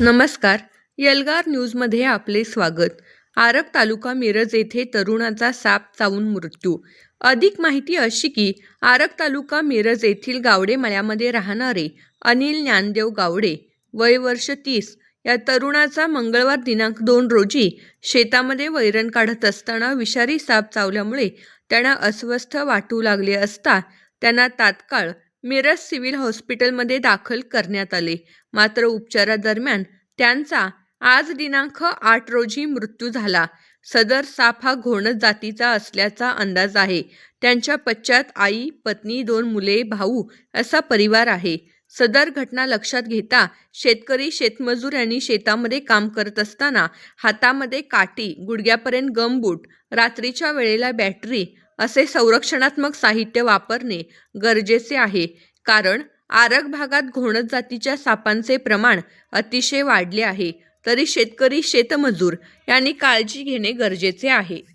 नमस्कार. यलगार न्यूजमध्ये आपले स्वागत. आरब तालुका मिरज येथे तरुणाचा साप चावून मृत्यू. अधिक माहिती अशी की आरब तालुका मिरज येथील गावडे मळ्यामध्ये राहणारे अनिल ज्ञानदेव गावडे वय वर्ष तीस या तरुणाचा मंगळवार दिनांक दोन रोजी शेतामध्ये वैरण काढत असताना विषारी साप चावल्यामुळे त्यांना अस्वस्थ वाटू लागले असता त्यांना तात्काळ मिरज सिव्हिल हॉस्पिटलमध्ये दाखल करण्यात आले. मात्र उपचारादरम्यान त्यांचा आज दिनांक आठ रोजी मृत्यू झाला. सदर साप हा घोणस जातीचा असल्याचा अंदाज आहे. त्यांच्या पश्चात आई पत्नी दोन मुले भाऊ असा परिवार आहे. सदर घटना लक्षात घेता शेतकरी शेतमजूर यांनी शेतामध्ये काम करत असताना हातामध्ये काठी गुडघ्यापर्यंत गमबूट रात्रीच्या वेळेला बॅटरी असे संरक्षणात्मक साहित्य वापरणे गरजेचे आहे. कारण आरग भागात घोणस जातीच्या सापांचे प्रमाण अतिशय वाढले आहे. तरी शेतकरी शेतमजूर यांनी काळजी घेणे गरजेचे आहे.